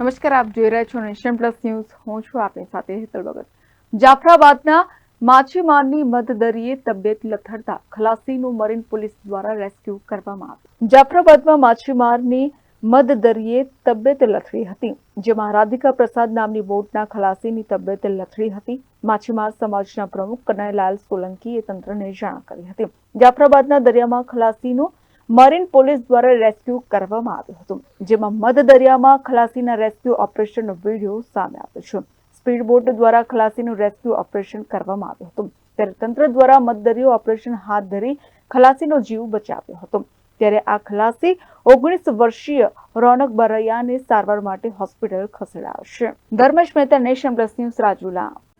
નમસ્કાર, આપ જોઈ રહ્યા છો નેશન પ્લસ ન્યૂઝ. હું છું આપની સાથે હેતલ ભગત. જાફરાબાદના માછીમારની મધદરીએ તબિયત લથડતા ખલાસીનું મરીન પોલીસ દ્વારા રેસ્ક્યુ કરવામાં આવ્યું. જાફરાબાદમાં માછીમારની મધદરીએ તબિયત લથડી હતી, જેમાં રાધિકા પ્રસાદ નામની બોટના ખલાસીની તબિયત લથડી હતી. માછીમાર સમાજના પ્રમુખ કનૈલાલ સોલંકીએ તંત્રને જાણ કરી હતી. જાફરાબાદના દરિયામાં ખલાસીનું મરીન પોલીસ દ્વારા રેસ્ક્યુ કરવામાં આવ્યું હતું, જેમાં મધ દરિયામાં ખલાસીના રેસ્ક્યુ ઓપરેશનનો વીડિયો સામે આવ્યો છે. સ્પીડબોટ દ્વારા ખલાસીનું રેસ્ક્યુ ઓપરેશન કરવામાં આવ્યું હતું. ત્યારે તંત્ર દ્વારા મધદરિયો ઓપરેશન હાથ ધરી ખલાસીનો જીવ બચાવ્યો હતો. ત્યારે આ ખલાસી ઓગણીસ વર્ષીય રોનક બરૈયાને સારવાર માટે હોસ્પિટલ ખસેડાયો છે. Dharmesh Mehta, nation plus news Rajula.